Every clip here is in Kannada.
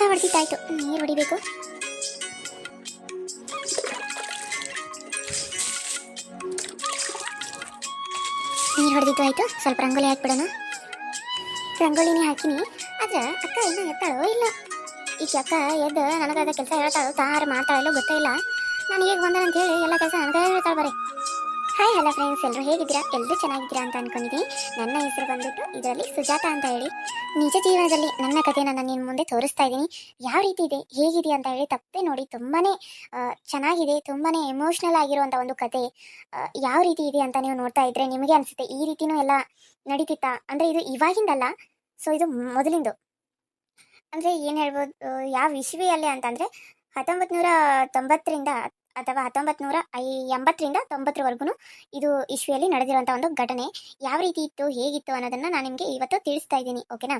ಕಸ ಹೊಡೆದಿದ್ದಾಯ್ತು. ನೀರು ಹೊಡಿಬೇಕು. ನೀರು ಹೊಡೆದಿದ್ದು ಆಯ್ತು. ಸ್ವಲ್ಪ ರಂಗೋಲಿ ಹಾಕ್ಬಿಡೋಣ. ರಂಗೋಲಿನೇ ಹಾಕಿನಿ. ಆದ್ರೆ ಅಕ್ಕ ಇನ್ನೂ ಎತ್ತಾಳೋ ಇಲ್ಲ. ಈ ಅಕ್ಕ ಎದ್ದು ನನಗಾದ ಕೆಲಸ ಹೇಳ್ತಾಳೋ, ತಾರು ಮಾಡ್ತಾಳೋ ಗೊತ್ತೇ ಇಲ್ಲ. ನಾನು ಹೇಗೆ ಬಂದ ಅಂತ ಹೇಳಿ ಎಲ್ಲ ಕೆಲಸ ನನಗೆ ಹೇಳ್ತಾಳೆ ಬರೀ. ಹಾಯ್ ಹಲೋ ಫ್ರೆಂಡ್ಸ್ ಎಲ್ಲರೂ ಹೇಗಿದ್ದೀರಾ? ಎಲ್ಲರೂ ಚೆನ್ನಾಗಿದ್ದೀರಾ ಅಂತ ಅನ್ಕೊಂಡಿದ್ದೀನಿ ನನ್ನ ಹೆಸರು ಬಂದ್ಬಿಟ್ಟು ಇದರಲ್ಲಿ ಸುಜಾತ ಅಂತ ಹೇಳಿ. ನಿಜ ಜೀವನದಲ್ಲಿ ನನ್ನ ಕಥೆನ ನಾನು ನಿಮ್ಮ ಮುಂದೆ ತೋರಿಸ್ತಾ ಇದ್ದೀನಿ. ಯಾವ ರೀತಿ ಇದೆ? ಹೇಗಿದೆ ಅಂತ ಹೇಳಿ ತಪ್ಪೇ ನೋಡಿ. ತುಂಬಾ ಚೆನ್ನಾಗಿದೆ ತುಂಬಾ ಎಮೋಷ್ನಲ್ ಆಗಿರುವಂಥ ಒಂದು ಕತೆ. ಯಾವ ರೀತಿ ಇದೆ ಅಂತ ನೀವು ನೋಡ್ತಾ ಇದ್ರೆ ನಿಮಗೆ ಅನಿಸುತ್ತೆ. ಈ ರೀತಿನೂ ಎಲ್ಲ ನಡೀತಿತ್ತಾ? ಅಂದರೆ ಇದು ಇವಾಗಿಂದಲ್ಲ? ಸೊ ಇದು ಮೊದಲಿಂದು. ಅಂದರೆ ಏನು ಹೇಳ್ಬೋದು? ಯಾವ ಇಸ್ವಿಯಲ್ಲಿ ಅಂತಂದರೆ ಹತ್ತೊಂಬತ್ತು ನೂರ ತೊಂಬತ್ತರಿಂದ ಅಥವಾ ಹತ್ತೊಂಬತ್ತು ನೂರ ಐ, ಎಂಬತ್ತರಿಂದ ತೊಂಬತ್ತರವರೆಗೂ ಇದು ಇಶ್ವಿಯಲ್ಲಿ ನಡೆದಿರುವಂಥ ಒಂದು ಘಟನೆ. ಯಾವ ರೀತಿ ಇತ್ತು, ಹೇಗಿತ್ತು ಅನ್ನೋದನ್ನು ನಾನು ನಿಮಗೆ ಇವತ್ತು ತಿಳಿಸ್ತಾ ಇದ್ದೀನಿ ಓಕೆನಾ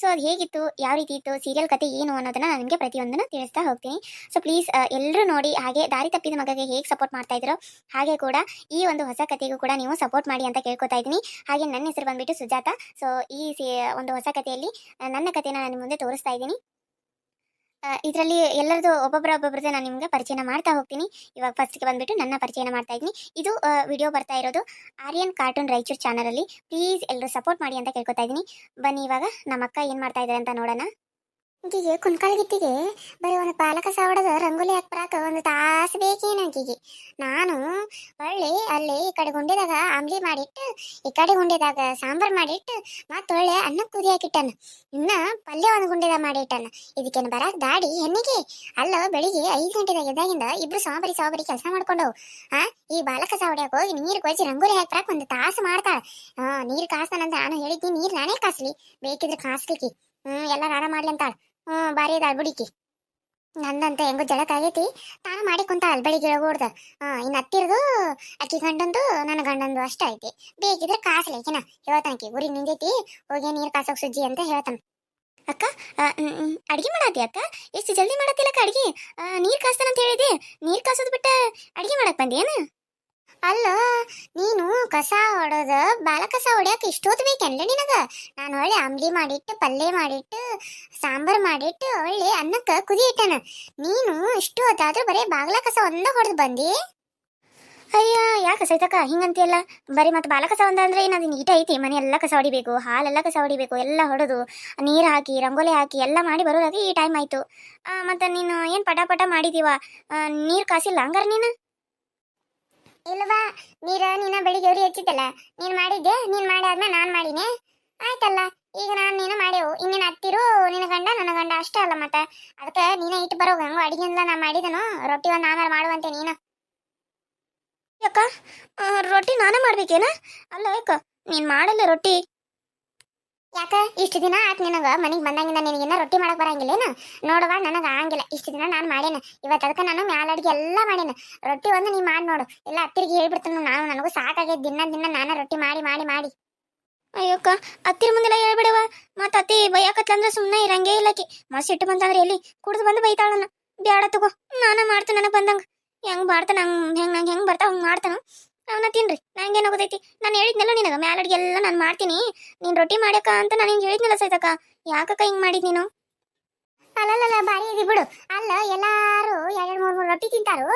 ಸೊ ಅದು ಹೇಗಿತ್ತು, ಯಾವ ರೀತಿ ಇತ್ತು ಸೀರಿಯಲ್ ಕತೆ ಏನು ಅನ್ನೋದನ್ನು ನಾನು ನಿಮಗೆ ಪ್ರತಿಯೊಂದನ್ನು ತಿಳಿಸ್ತಾ ಹೋಗ್ತೀನಿ. ಸೊ ಪ್ಲೀಸ್ ಎಲ್ಲರೂ ನೋಡಿ, ಹಾಗೆ ದಾರಿ ತಪ್ಪಿದ ಮಗಗೆ ಹೇಗೆ ಸಪೋರ್ಟ್ ಮಾಡ್ತಾ ಇದ್ರೋ, ಹಾಗೆ ಕೂಡ ಈ ಒಂದು ಹೊಸ ಕಥೆಗೂ ಕೂಡ ನೀವು ಸಪೋರ್ಟ್ ಮಾಡಿ ಅಂತ ಕೇಳ್ಕೊತಾ ಇದ್ದೀನಿ. ಹಾಗೆ ನನ್ನ ಹೆಸರು ಬಂದ್ಬಿಟ್ಟು ಸುಜಾತ. ಸೊ ಈ ಒಂದು ಹೊಸ ಕಥೆಯಲ್ಲಿ ನನ್ನ ಕಥೆನ ನಾನು ಮುಂದೆ ತೋರಿಸ್ತಾ ಇದ್ದೀನಿ. ಇದರಲ್ಲಿ ಎಲ್ಲರದು ಒಬ್ಬೊಬ್ಬರ ಒಬ್ಬೊಬ್ಬರದ್ದು ನಾನು ನಿಮಗೆ ಪರಿಚಯ ಮಾಡ್ತಾ ಹೋಗ್ತೀನಿ. ಇವಾಗ ಫಸ್ಟ್ಗೆ ಬಂದ್ಬಿಟ್ಟು ನನ್ನ ಪರಿಚಯ ಮಾಡ್ತಾ ಇದ್ದೀನಿ. ಇದು ವಿಡಿಯೋ ಬರ್ತಾ ಇರೋದು ಆರ್ಯನ್ ಕಾರ್ಟೂನ್ ರೈಚೂರ್ ಚಾನಲಲ್ಲಿ ಪ್ಲೀಸ್ ಎಲ್ಲರೂ ಸಪೋರ್ಟ್ ಮಾಡಿ ಅಂತ ಕೇಳ್ಕೊತಾ ಇದ್ದೀನಿ. ಬನ್ನಿ ಇವಾಗ ನಮ್ಮ ಅಕ್ಕ ಏನು ಮಾಡ್ತಾ ಇದ್ದಾರೆ ಅಂತ ನೋಡೋಣ. ಈಗಿಗೆ ಕುಣ್ಕಾಲ್ಗಿತ್ತಿಗೆ ಬರೀ ಒಂದು ಪಾಲಕ ಸಾವಡದ ರಂಗೋಲಿ ಹಾಕ್ಬರಾಕ ಒಂದು ತಾಸು ಬೇಕೇನು ಆಕಿಗೆ ನಾನು ಒಳ್ಳೆ ಅಲ್ಲಿ ಈ ಕಡೆ ಗುಂಡೆದಾಗ ಆಮ್ಲಿ ಮಾಡಿಟ್ಟು, ಈ ಕಡೆ ಗುಂಡೆದಾಗ ಸಾಂಬಾರ್ ಮಾಡಿಟ್ಟು, ಮತ್ತೆ ಒಳ್ಳೆ ಅನ್ನ ಕುದಿ ಹಾಕಿಟ್ಟನ. ಇನ್ನ ಪಲ್ಯ ಒಂದು ಗುಂಡೆದಾಗ ಮಾಡಿಟ್ಟನ. ಇದಕ್ಕೇನು ಬರಾಕ್ ದಾಡಿ ಹೆಣ್ಣಿಗೆ? ಅಲ್ಲ ಬೆಳಿಗ್ಗೆ ಐದು ಗಂಟೆದಾಗ ಎದ್ದಾಗಿಂದ ಇಬ್ರು ಸಾಂಬಾರಿ ಸಾಂಬಾರಿ ಕೆಲಸ ಮಾಡ್ಕೊಂಡವು. ಆ, ಈ ಬಾಲಕ ಸಾವಡ್ಯಾಕ ಹೋಗಿ ನೀರು ಕೊಯ್ಸಿ ರಂಗೋಲಿ ಹಾಕ್ಬರಾಕ ಒಂದು ತಾಸು ಮಾಡ್ತಾಳ. ಹಾ ನೀರು ಕಾಸ್ತಾನಂತ ನಾನು ಹೇಳಿದ್ನಿ ನೀರು ನಾನೇ ಕಾಸ್ಲಿ. ಬೇಕಿದ್ರೆ ಕಾಸ್ಲಿಕ್ಕೆ ಹ್ಮ್ ಎಲ್ಲ ನಾನ ಮಾಡ್ಲಿ ಅಂತಾಳ. ಹ್ಮ್, ಬಾರಿ ಅದಾಳ ಬುಡಿಕಿ. ನಂದಂತ ಹೆಂಗೋ ಜಳಕ ಆಗೈತಿ. ತಾನು ಮಾಡಿ ಕುಂತ ಇಳಗೋಡ್ದ ಹಾ ಇನ್ನು ಹತ್ತಿರದು ಅಕ್ಕಿ ಗಂಡಂದು, ನನ್ನ ಗಂಡಂದು ಅಷ್ಟ ಐತಿ. ಬೇಕಿದ್ರೆ ಕಾಸ್ಲೇಕಿನ ಹೇಳ್ತಾನಕಿ ಊರಿಗೆ ನಿಂದೈತಿ, ಹೋಗಿ ನೀರು ಕಾಸೋಕ್ ಸುಜ್ಜಿ ಅಂತ ಹೇಳ್ತಾನ. ಅಕ್ಕ ಅಡ್ಗೆ ಮಾಡತ್ತಿ ಅಕ್ಕ? ಎಷ್ಟು ಜಲ್ದಿ ಮಾಡತ್ತಿಲ್ಲಕ್ಕ ಅಡ್ಗೆ? ನೀರು ಕಾಸ್ತಾನಂತ ಹೇಳಿದೆ. ನೀರು ಕಾಸೋದು ಬಿಟ್ಟ ಅಡಿಗೆ ಮಾಡಕ್ ಬಂದೇನು ಅಲ್ಲ, ನೀನು ಕಸ ಹೊಡೋದ ಬಾಲ ಕಸ ಹೊಡ್ಯಾಕ ಇಷ್ಟೊತ್ತು ಬೇಕೇನ್ಲ ನಿನಗ? ನಾನು ಒಳ್ಳೆ ಅಂಬ್ಲಿ ಮಾಡಿಟ್ಟು ಪಲ್ಯ ಮಾಡಿಟ್ಟು, ಸಾಂಬಾರ್ ಮಾಡಿಟ್ಟು ಒಳ್ಳೆ ಅನ್ನಕ್ಕ ಕುದಿ ಇಟ್ಟನ. ನೀನು ಇಷ್ಟು ಹೊತ್ತಾದ್ರೂ ಬರೀ ಬಾಗ್ಲ ಕಸ ಒಂದ ಹೊಡೆದು ಬಂದಿ? ಅಯ್ಯ, ಯಾಕೆ ಸೈತಕ್ಕ ಹಿಂಗಂತಿಯಲ್ಲ? ಬರೀ ಮತ್ತೆ ಬಾಲ ಕಸ ಒಂದ ಅಂದ್ರೆ ಏನದು ನೀಟ ಐತಿ? ಮನೆ ಎಲ್ಲ ಕಸ ಹೊಡಿಬೇಕು ಹಾಲೆಲ್ಲ ಕಸ ಹೊಡಿಬೇಕು ಎಲ್ಲ ಹೊಡೆದು, ನೀರು ಹಾಕಿ, ರಂಗೋಲಿ ಹಾಕಿ, ಎಲ್ಲ ಮಾಡಿ ಬರೋದಾಗಿ ಈ ಟೈಮ್ ಆಯ್ತು. ಮತ್ತೆ ನೀನು ಏನು ಪಟ ಪಟ ಮಾಡಿದೀವ? ನೀರು ಕಾಸಿಲ್ಲ ಹಂಗಾರೆ ನೀನು? ಇಲ್ವಾ ನೀರ ನೀನ ಬೆಳಿಗ್ಗೆ ಉರಿ ಹಚ್ಚಿದ್ದಲ್ಲ ನೀನ್ ಮಾಡಿದ್ದೆ, ನೀನ್ ಮಾಡಿ ಆದ್ಮೇಲೆ ನಾನ್ ಮಾಡಿನೇ. ಆಯ್ತಲ್ಲ, ಈಗ ನಾನು ನೀನು ಮಾಡೇವು ಇನ್ನೇನು ಹತ್ತಿರು, ನಿನ್ನ ಗಂಡ, ನನ್ನ ಗಂಡ ಅಷ್ಟೇ ಅಲ್ಲ ಮತ್ತೆ. ಅದಕ್ಕೆ ನೀನ ಇಟ್ಟು ಬರೋ ಹಂಗೋ ಅಡಿಗೆ ಎಲ್ಲ ನಾ ಮಾಡಿದನು, ರೊಟ್ಟಿ ಒಂದು ಆಮೇಲೆ ಮಾಡುವಂತೆ ನೀನು. ಯಾಕ? ರೊಟ್ಟಿ ನಾನೇ ಮಾಡ್ಬೇಕೇನ? ಅಲ್ಲ ಯಾಕ, ನೀನ್ ಮಾಡಲ್ಲ ರೊಟ್ಟಿ? ಯಾಕ? ಇಷ್ಟು ದಿನ ಆತ್ ನಿನಗ? ಮನೆಗೆ ಬಂದಂಗಿಂದ ನಿನಗಿನ್ನ ರೊಟ್ಟಿ ಮಾಡಕ್ ಬರಂಗಿಲ್ಲೇನ? ನೋಡುವ, ನನಗೆ ಆಗಂಗಿಲ್ಲ. ಇಷ್ಟು ದಿನ ನಾನು ಮಾಡೇನ. ಇವತ್ತು ಅದಕ್ಕೆ ನಾನು ಮ್ಯಾಲ ಅಡಿಗೆ ಎಲ್ಲ ಮಾಡೇನ. ರೊಟ್ಟಿ ಒಂದು ನೀ ಮಾಡಿ ನೋಡು. ಇಲ್ಲ ಅತ್ತಿರಿಗೆ ಹೇಳ್ಬಿಡ್ತಾನು ನಾನು ನನಗೂ ಸಾಕಾಗೈತೆ ದಿನ ದಿನ ನಾನು ರೊಟ್ಟಿ ಮಾಡಿ ಮಾಡಿ ಮಾಡಿ. ಅಯ್ಯೋಕ್ಕ, ಅತ್ತಿರ ಮುಂದೆಲ್ಲ ಹೇಳ್ಬಿಡವ ಮತ್ತೆ ಅತ್ತಿ ಬೈಯಾಕತ್ತಂದ್ರೆ ಸುಮ್ಮನೆ ಇರಂಗೇ ಇಲ್ಲಕಿ ಮಸ್ತ್ ಇಟ್ಟು ಬಂತಂದ್ರೆ ಎಲ್ಲಿ? ಕುಡ್ದು ಬಂದು ಬೈತಾಳನ ಬ್ಯಾಡ ತಗೋ. ನಾನ ಮಾಡ್ತಾನ ನನಗೆ ಬಂದಂಗ. ಹೆಂಗ್ ಮಾಡ್ತಾನೆ? ಹಂಗೆ, ಹೆಂಗ್, ನಂಗೆ ಹೆಂಗ್ ಬರ್ತಾವ ಹಂಗೆ ಮಾಡ್ತಾನ. ಅವನ ತಿನ್ರಿ. ನಂಗೇನು ಹೋಗೋದೈತಿ ನಾನು ಹೇಳಿದ್ನಲ್ಲ ನಿನಗೆ ಮ್ಯಾಲ ಅಡಿಗೆ ಎಲ್ಲ ನಾನು ಮಾಡ್ತೀನಿ. ನೀನು ರೊಟ್ಟಿ ಮಾಡ್ಯಾಕ ಅಂತ ನಾನು ಹಿಂಗೆ ಹೇಳಿದ್ನಲ್ಲ ಸೈತಕ್ಕ. ಯಾಕಕ್ಕ ಹಿಂಗೆ ಮಾಡಿದ್ ನೀನು? ಅಲ್ಲಲ್ಲ ಬಾರಿ ಇದೆ ಬಿಡು. ಅಲ್ಲ ಎಲ್ಲಾರು ಎರಡೆರಡು ಮೂರು ಮೂರು ರೊಟ್ಟಿ ತಿಂತಾರು.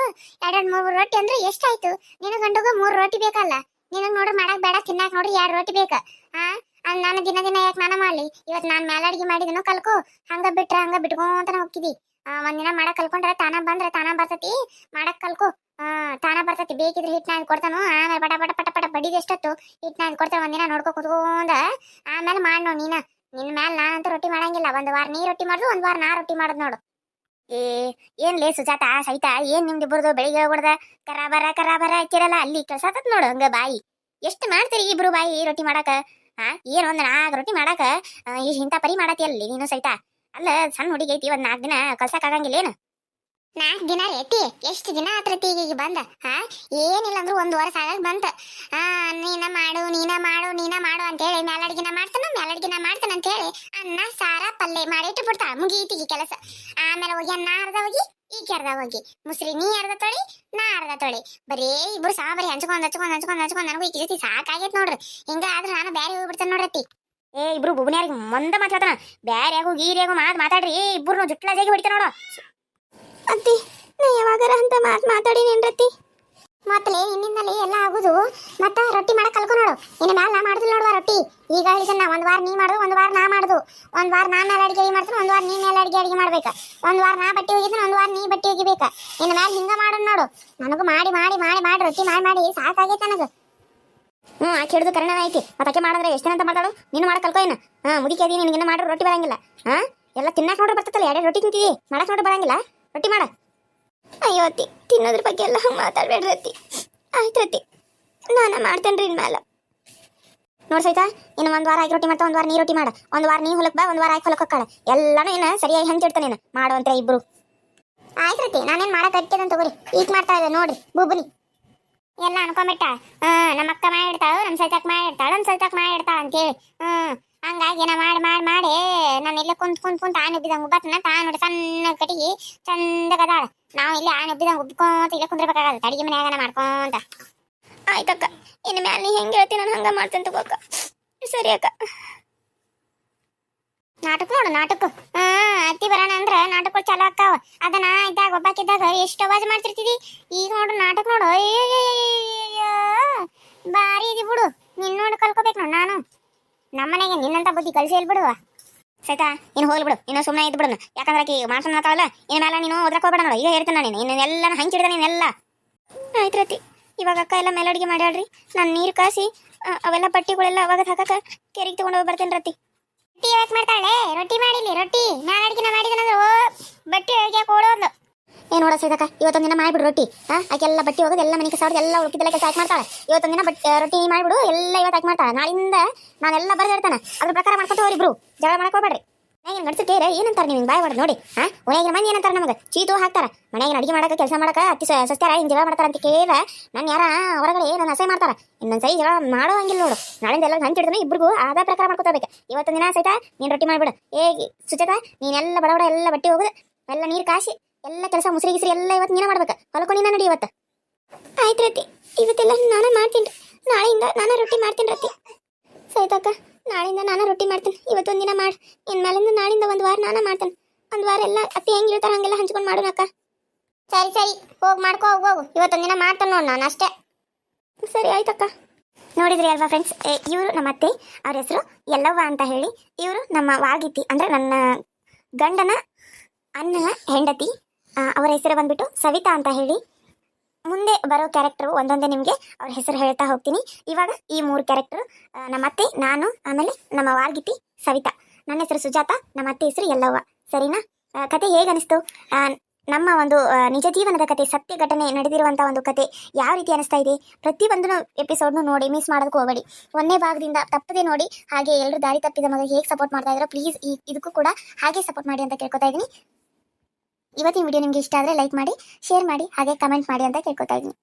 ಎರಡೆರಡು ಮೂರು ಮೂರು ರೊಟ್ಟಿ ಅಂದ್ರೆ ಎಷ್ಟಾಯ್ತು? ನಿನ್ನ ಗಂಡಗ ಮೂರು ರೊಟ್ಟಿ ಬೇಕಲ್ಲ. ನಿನಗೆ ನೋಡ್ರಿ ಮಾಡಕ್ ಬೇಡ ತಿನ್ನಾಕ ನೋಡ್ರಿ ಎರಡು ರೊಟ್ಟಿ ಬೇಕು. ಆ? ನಾನು ದಿನ ದಿನ ಯಾಕೆ ನಾನು ಮಾಡಲಿ? ಇವತ್ತು ನಾನು ಮೇಲೆ ಅಡಿಗೆ ಮಾಡಿದನು ಕಲ್ಕೋ. ಹಂಗ ಬಿಟ್ರ ಹಂಗ ಬಿಟ್ಕೊಂತಾನ ಹೋಗ್ತಿದಿ. ಆ, ಒಂದಿನ ಮಾಡಕ್ ಕಲ್ಕೊಂಡ್ರೆ ತಾನ ಬಂದ್ರೆ ತಾನ ಬರ್ತತಿ. ಮಾಡಕ್ ಕಲ್ಕೋ. ಬರ್ತತಿ ಬೇಕಿದ್ರೆ ಹಿಟ್ ನಾನು ಕೊಡ್ತಾನು. ಆಮೇಲೆ ಪಟ ಪಟ ಪಟ ಪಟ ಬಡಿದ ಎಷ್ಟೊತ್ತು, ಹಿಟ್ ನಾನು ಕೊಡ್ತಾನೆ ಒಂದಿನ ನೋಡ್ಕೊ ಕುತ್ಕೊಂಡ, ಆಮೇಲೆ ಮಾಡ್ನೋ ನೀನ. ನಿನ್ನ ಮ್ಯಾಲ ನಾನಂತೂ ರೊಟ್ಟಿ ಮಾಡಂಗಿಲ್ಲ. ಒಂದ್ ವಾರ ನೀ ರೊಟ್ಟಿ ಮಾಡುದು ಒಂದ್ ವಾರ ನಾ ರೊಟ್ಟಿ ಮಾಡೋದು ನೋಡು. ಏ, ಏನ್ ಲೇ ಸುಜಾತ ಸಹಿತ ಏನ್ ನಿಮ್ದು ನಿಮ್ದಿಬ್ಬರದು ಬೆಳಿಗ್ಗೆ ಹೋಗ್ಬಿಡ್ದ ಕರಾಬರ ಕರಾಬರ ಹಾಕಿರಲ್ಲ ಅಲ್ಲಿ ಕೆಲಸ ಆತತ್ ನೋಡು, ಹಂಗ ಬಾಯಿ. ಎಷ್ಟು ಮಾಡ್ತೀರಿ ಇಬ್ರು ಬಾಯಿ ರೊಟ್ಟಿ ಮಾಡಾಕ? ಹಾ ಏನ್ ಒಂದ್ ನಾಲ್ಕು ರೊಟ್ಟಿ ಮಾಡಾಕ? ಇಂಥ ಪರಿ ಮಾಡತಿ ಅಲ್ಲಿ ನೀನು ಸಹಿತ ಅಲ್ಲ ಸಣ್ಣ ಹುಡುಗಿ ಐತಿ, ಒಂದ್ ನಾಲ್ಕು ದಿನ ಕಲ್ಸಕ್ ಆಗಂಗಿಲ್ಲ ಏನು ನಾಲ್ಕು ದಿನ ರೇತಿ ಎಷ್ಟು ದಿನ ಆತ್ರತಿ ಈಗ ಬಂದ? ಹಾ? ಏನಿಲ್ಲ ಅಂದ್ರೆ ಒಂದು ವರ್ಷ ಆಗಕ್ ಬಂತ. ಆ, ನೀನ ಮಾಡು ನೀನ ಮಾಡು ನೀನ ಮಾಡು ಅಂತ ಹೇಳಿ ಮ್ಯಾಲಡ್ಗಿನ ಮಾಡ್ತಾನ ಮ್ಯಾಲಡ್ಗಿನ ಮಾಡ್ತಾನ ಅಂತೇಳಿ ಅನ್ನ, ಸಾರ, ಪಲ್ಲೆ ಮಾಡಿ ಇಟ್ಟು ಬಿಡ್ತಾಳ. ಮುಗೀತಿಗೆ ಕೆಲಸ. ಆಮೇಲೆ ಹೋಗಿ ಅನ್ನ ಅರ್ಧ ಹೋಗಿ, ಈಕೆ ಅರ್ಧ ಹೋಗಿ. ಮುಸ್ರಿ ನೀ ಅರ್ಧ ತೊಳಿ, ನಾ ಅರ್ಧ ತೊಳಿ. ಬರೀ ಇಬ್ರು ಸಾಬರಿ ಹಂಚ್ಕೊಂಡ್, ಹಚ್ಕೊಂಡ್, ಹಂಚ್ಕೊಂಡ್ ಹಂಚ್ಕೊಂಡ್ ನನಗೂ ಈ ಜೊತೆ ಸಾಕಾಗೈತ್ ನೋಡ್ರಿ. ಹಿಂಗ ಆದ್ರೆ ನಾನು ಬ್ಯಾರೆ ಹೋಗ್ಬಿಡ್ತೇನೆ ನೋಡ್ರತಿ ಏ, ಇಬ್ರು ಬುಬ್ನ್ಯಾರಿಗೆ ಮಂದ ಮಾತಾಡ್ತಾನ ಬ್ಯಾರ್ಯಾಗು, ಗೀರ್ಯಾಗು ಮಾತು ಮಾತಾಡ್ರಿ. ಇಬ್ರು ಜುಟ್ಲ ಜಾಗಿ ಹೊಡಿತಾನ ನೋಡು. ಅತ್ತಿ ನಾ ಯಾವಾಗಾರ ಅಂತ ಮಾತು ಮಾತಾಡಿನೇನ್ರತ್ತಿ ಮತ್ತಲೇ ನಿನ್ನಿಂದಲೇ ಎಲ್ಲ ಆಗುದು. ಮತ್ತ ರೊಟ್ಟಿ ಮಾಡಕ್ ಕಲ್ಕೊ ನೋಡು. ಇನ್ನ ಮ್ಯಾಲ ನಾ ಮಾಡುದಿಲ್ಲ ನೋಡುವ ರೊಟ್ಟಿ. ಈಗ ಇದನ್ನ ಒಂದ್ ವಾರ ನೀ ಮಾಡುದು ಒಂದ್ ವಾರ ನಾ ಮಾಡುದು. ಒಂದ್ ವಾರ ನಾ ಮೇಲೆ ಅಡಿಗೆ ಮಾಡ್ತೀನಿ, ಒಂದ್ ವಾರ ನೀ ಮೇಲೆ ಅಡಿಗೆ ಅಡಿಗೆ ಮಾಡ್ಬೇಕ. ಒಂದ್ ವಾರ ನಾ ಬಟ್ಟಿ ಒಗಿತೀನಿ, ಒಂದ್ ವಾರ ನೀ ಬಟ್ಟಿ ಒಗಿಬೇಕ. ಇನ್ನ ಮ್ಯಾಲ ಹಿಂಗ ಮಾಡೋಣ ನೋಡು. ನನಗೂ ಮಾಡಿ ಮಾಡಿ ಮಾಡಿ ಮಾಡಿ, ರೊಟ್ಟಿ ಮಾಡಿ ಮಾಡಿ, ಸಾಕಾಗೈತೆ ನನಗೆ. ಹ್ಞೂ ಆಕೆ ಹಿಡಿದು ಕರ್ಣ ಐತಿ ಮತ್ತೆ ಮಾಡಿದ್ರೆ ಎಷ್ಟು ಅಂತ ಮಾತಾಡು ನೀನು ಮಾಡಕ್ ಕಲ್ಕೊ ಏನು ಹಾ ಮುದಿಕೆ ಅದೀನಿ ನಿನಗೆ ಮಾಡ್ರೆ ರೊಟ್ಟಿ ಬರಂಗಿಲ್ಲ. ಹಾ, ಎಲ್ಲ ತಿನ್ನಕ್ ನೋಡ್ರಿ ಬರ್ತದಲ್ಲ ಎರಡು ರೊಟ್ಟಿ ತಿಂತೀವಿ ಮಾಡಕ್ ನೋಡ್ರಿ ಬರಂಗಿಲ್ಲ? ರೊಟ್ಟಿ ಮಾಡ. ಅಯ್ಯೋ ಅತ್ತಿ, ತಿನ್ನೋದ್ರ ಬಗ್ಗೆ ಎಲ್ಲ ಹಂಗೆ ಮಾತಾಡ್ಬೇಡ್ರಿ ಅತ್ತಿ. ಅತ್ತಿ, ನಾನು ಮಾಡ್ತೇನ್ರಿ ಇನ್ಮೇಲೆ. ನೋಡ್ ಸಹಿತ ಇನ್ನು ಒಂದ್ ವಾರ ಆಗಿ ರೊಟ್ಟಿ ಮಾಡ್ತಾ, ಒಂದ್ ವಾರ ನೀ ರೊಟ್ಟಿ ಮಾಡ. ಒಂದ್ ವಾರ ನೀ ಹೊಲಕ್ ಬಾ, ಒಂದ್ ವಾರ ಆಗಿ ಹೊಲಕ್ ಹೋಗ್ಕಾಳ. ಎಲ್ಲಾನು ಏನ ಸರಿಯಾಗಿ ಹಂಚಿಡ್ತಾನೆ ನೀನು ಮಾಡುವಂತ ಇಬ್ರು. ಆಯ್ತು ರತಿ ಮಾಡಕ್ ಹತ್ತಿದಂತ ತಗೋರಿ. ಈಗ ಮಾಡ್ತಾ ಇದ್ದೆ, ನೋಡ್ರಿ ಬುಬ್ರಿ ಎಲ್ಲ ಅನ್ಕೊಂಬಿಟ್ಟ. ನಮ್ಮ ಅಕ್ಕ ಮಾಡಿಡ್ತಾಳು ನಮ್ಮ ಸೈತಾಕ್ ಮಾಡಿಡ್ತಾಳು ನಮ್ಮ ಸೈತಾಕ್ ಮಾಡಿಡ್ತಾಳ ಅಂತೇಳಿ ಹ್ಮ್ ಹಂಗಾಗಿ ನಾ ಮಾಡಿ ಮಾಡಿ ಮಾಡಿ ನಾನು ಇಲ್ಲೇ ಕುಂತ್ ಕುಂತ್ ಕುಂತ ಆನೆ ಉಬ್ಬಿದಂಗೆ ಉಬ್ಬತ್ತನ ತಾನು ನೋಡಿ ಸಣ್ಣ ಕಟಿಗೆ ಚಂದಗ ಅದಾಳ. ನಾವು ಇಲ್ಲಿ ಆನೆ ಉಬ್ಬಿದಂಗೆ ಉಬ್ಕೊಂತ ಇಲ್ಲೇ ಕುಂದ್ರಬೇಕಾಗತ್ತೆ ಅಡಿಗೆ ಮನ್ಯಾಗನ ಮಾಡ್ಕೊಂತ. ಆಯ್ತಕ್ಕ ಇನ್ನು ಮ್ಯಾಲ ನೀ ಹೆಂಗೆ ಹೇಳ್ತೀನಿ ನಾನು ಹಂಗ ಮಾಡ್ತೇನೆ ತಗೋಕ್ಕ ಸರಿ ಅಕ್ಕ. ನಾಟಕ ನೋಡು ನಾಟಕ. ಹಾ ಅತ್ತಿ ಬರೋಣ ಅಂದ್ರ ನಾಟಕಗಳು ಚಾಲು ಆಕ್ಕಾವ ಅದನ್ನ ಇದ್ದಾಗ ಒಬ್ಬಾಕಿದ್ದಾಗ ಎಷ್ಟು ಅವಾಜ್ ಮಾಡ್ತಿರ್ತಿದಿ. ಈಗ ನೋಡು ನಾಟಕ ನೋಡು. ಬಾರಿ ಇದೆ ಬಿಡು ನಿನ್ನ ನೋಡಿ ಕಲ್ಕೋಬೇಕು ನೋಡು ನಾನು ನಮ್ಮನೆಗೆ ನಿನ್ನಂತ ಬುದ್ಧಿ ಕಲಿಸಿ ಬಿಡುವ ಸೈತಾ ನೀನು ಹೋಗ್ಬಿಡು ಇನ್ನು ಸುಮ್ಮನೆ ಇದ್ದು ಬಿಡು. ಯಾಕಂದ್ರೆ ಆಕಿ ಮಾಡ್ಕೊಂಡು ಮಾತಾಡಲ್ಲ ಇನ್ನು ಮೇಲೆ ನೀನು ಓದ್ರಕ್ ಹೋಗ್ಬೇಡ ನೋಡು. ಈಗ ಹೇಳ್ತೀನಿ ನೀನು ಇನ್ನು ಎಲ್ಲ ಹಂಚಿಡ್ದ ನೀನೆಲ್ಲ. ಆಯ್ತು ರತಿ, ಇವಾಗ ಅಕ್ಕ ಎಲ್ಲ ಮೇಲಡಿಗೆ ಮಾಡ್ಯಾಳ್ರಿ. ನಾನು ನೀರು ಕಾಸಿ ಅವೆಲ್ಲ ಪಟ್ಟಿಗಳೆಲ್ಲ ಅವಾಗ ಹಾಕಕ ಕೆರಿಗೆ ತಗೊಂಡು ಹೋಗಿ ಬರ್ತೇನೆ ರತಿ. ರೊಟ್ಟಿ ಯಾಕೆ ಮಾಡ್ತಾಳೆ? ರೊಟ್ಟಿ ಮಾಡಿಲಿ ರೊಟ್ಟಿ. ನಾನು ಅಡಿಗೆ ಮಾಡಿದ್ರೆ ಓ ಬಟ್ಟೆ ಅಡಿಗೆ ಕೊಡೋದು ಏನ್ ನೋಡ ಸೀತಕ್ಕ? ಇವತ್ತೊಂದು ದಿನ ಮಾಡಿಬಿಡು ರೊಟ್ಟಿ. ಹಾ ಆಕೆಲ್ಲ ಬಟ್ಟೆ ಹೋಗೋದು ಎಲ್ಲ ಮನೆಗೆ ಸಾವಿರದ ಎಲ್ಲ ಉಳ್ಕಿದ್ದೆಲ್ಲ ಕೆಲಸ ಹಾಕಿ ಮಾಡ್ತಾಳೆ. ಇವತ್ತೊಂದು ದಿನ ಬಟ್ಟೆ ರೊಟ್ಟಿ ಮಾಡಿಬಿಡು, ಎಲ್ಲ ಇವತ್ತು ಹಾಕಿ ಮಾಡ್ತಾಳೆ. ನಾಳಿಂದ ನಾನೆಲ್ಲ ಬರ್ದಿರ್ತಾನೆ ಅದ್ರ ಪ್ರಕಾರ ಮಾಡ್ಕೊತ ಹೋಗ್ರಿಬ್ರು ಜಗಳ ಮಾಡಕ್ ಹೋಗ್ಬೇಡ್ರಿ. ಮನೆಗೆ ನಡ್ಸಕ್ಕೆ ಏನಂತಾರೆ ನೀವು ಬಾಯ್ ಹೊಡೆದು ನೋಡಿ. ಹಾ ಮನೆಗಿನ ಮಂದಿ ಏನಂತಾರೆ ನಮಗೆ? ಚೀತು ಹಾಕ್ತಾರೆ. ಮನೆಗೆ ಅಡಿಗೆ ಮಾಡಕ, ಕೆಲಸ ಮಾಡಕ ಅತಿ ಸಸ್ತ್ಯಾರ ಹಿಂಗ್ ಜಗಳ ಮಾಡ್ತಾರೆ ಅಂತ ಕೇಳಿದ್ರೆ ನಾನು ಯಾರ ಹೊರಗಡೆ ನನ್ನ ಅಸಹ್ಯ ಮಾಡ್ತಾರೆ. ಇನ್ನೊಂದು ಸೈ ಜಗಳ ಮಾಡೋ ಹಂಗಿಲ್ಲ ನೋಡು. ನಾಳಿಂದ ಎಲ್ಲ ಹಂಚಿಡ್ತಾನೆ ಇಬ್ಬರಿಗೂ ಆದ ಪ್ರಕಾರ ಮಾಡ್ಕೋತಬೇಕು ಇವತ್ತೊಂದು ದಿನ ಸಹಿತ ನೀನು ರೊಟ್ಟಿ ಮಾಡಿಬಿಡು. ಏ, ಸುಚೇತ, ನೀನೆಲ್ಲ ಬಡ ಬಡ ಎಲ್ಲ ಬಟ್ಟೆ ಹೋಗುದು ಎಲ್ಲ ನೀರು ಕಾಸಿ ಎಲ್ಲ ಕೆಲಸ ಮುಸ್ರಿ ಗಿಸ್ರಿ ಎಲ್ಲ ಇವತ್ತು ನೀನೇ ಮಾಡ್ಬೇಕು. ಹೊಲಕ್ಕೂ ನೀನ ನಡಿ ಇವತ್ತು. ಆಯ್ತು ರತಿ ಇವತ್ತೆಲ್ಲ ನಾನು ಮಾಡ್ತೀನಿ ನಾಳೆಯಿಂದ ನಾನು ರೊಟ್ಟಿ ಮಾಡ್ತೀನಿ ರತಿ. ಸೈತಕ್ಕ ನಾಳೆಯಿಂದ ನಾನು ರೊಟ್ಟಿ ಮಾಡ್ತೀನಿ. ಇವತ್ತೊಂದು ದಿನ ಮಾಡಿ ಇನ್ಮೇಲಿಂದ ನಾಳಿಂದ ಒಂದು ವಾರ ನಾನು ಮಾಡ್ತೇನೆ. ಒಂದು ವಾರ ಎಲ್ಲ ಅಪ್ಪ ಹೆಂಗೆ ಇರ್ತಾರೆ ಹಂಗೆಲ್ಲ ಹಂಚ್ಕೊಂಡು ಮಾಡೋಣಕ್ಕ ಸರಿ ಸರಿ ಹೋಗಿ ಮಾಡ್ಕೋ ಹೋಗಿ ಹೋಗು. ಇವತ್ತೊಂದು ದಿನ ಮಾಡ್ತಾನೆ ನೋಡಿ ನಾನು ಅಷ್ಟೇ. ಸರಿ ಆಯ್ತಕ್ಕ ನೋಡಿದ್ರಿ ಅಲ್ವಾ ಫ್ರೆಂಡ್ಸ್ ಇವರು ನಮ್ಮ ಅತ್ತೆ ಅವ್ರ ಹೆಸರು ಎಲ್ಲವ್ವ ಅಂತ ಹೇಳಿ. ಇವರು ನಮ್ಮ ವಾಗಿತಿ ಅಂದ್ರೆ ನನ್ನ ಗಂಡನ ಅನ್ನ ಹೆಂಡತಿ. ಅವರ ಹೆಸರು ಬಂದ್ಬಿಟ್ಟು ಸವಿತಾ ಅಂತ ಹೇಳಿ. ಮುಂದೆ ಬರೋ ಕ್ಯಾರೆಕ್ಟರ್ ಒಂದೊಂದೇ ನಿಮಗೆ ಅವ್ರ ಹೆಸರು ಹೇಳ್ತಾ ಹೋಗ್ತೀನಿ. ಇವಾಗ ಈ ಮೂರು ಕ್ಯಾರೆಕ್ಟರ್ ನಮ್ಮ ಅತ್ತೆ, ನಾನು, ಆಮೇಲೆ ನಮ್ಮ ವಾರ್ಗಿತಿ ಸವಿತಾ. ನನ್ನ ಹೆಸರು ಸುಜಾತ, ನಮ್ಮ ಅತ್ತೆ ಹೆಸರು ಎಲ್ಲವ್ವ ಸರಿನಾ? ಕತೆ ಹೇಗೆ ಅನಿಸ್ತು ನಮ್ಮ ಒಂದು ನಿಜ ಜೀವನದ ಕತೆ, ಸತ್ಯ ಘಟನೆ ನಡೆದಿರುವಂತಹ ಒಂದು ಕತೆ ಯಾವ ರೀತಿ ಅನಿಸ್ತಾ ಇದೆ? ಪ್ರತಿಯೊಂದನ್ನು ಎಪಿಸೋಡ್ನು ನೋಡಿ ಮಿಸ್ ಮಾಡೋದಕ್ಕೆ ಹೋಗಬೇಡಿ. ಒಂದೇ ಭಾಗದಿಂದ ತಪ್ಪದೆ ನೋಡಿ, ಹಾಗೆ ಎಲ್ಲರೂ ದಾರಿ ತಪ್ಪಿದ ಮಗ ಹೇಗೆ ಸಪೋರ್ಟ್ ಮಾಡ್ತಾ ಇದ್ರು ಪ್ಲೀಸ್ ಈ, ಇದಕ್ಕೂ ಕೂಡ ಹಾಗೆ ಸಪೋರ್ಟ್ ಮಾಡಿ ಅಂತ ಕೇಳ್ಕೊತಾ ಇದ್ದೀನಿ. ಇವತ್ತಿನ ವಿಡಿಯೋ ನಿಮಗೆ ಇಷ್ಟ ಆದ್ರೆ ಲೈಕ್ ಮಾಡಿ ಶೇರ್ ಮಾಡಿ, ಹಾಗೆ ಕಮೆಂಟ್ ಮಾಡಿ ಅಂತ ಕೇಳ್ಕೊತಾ ಇದ್ದೀನಿ.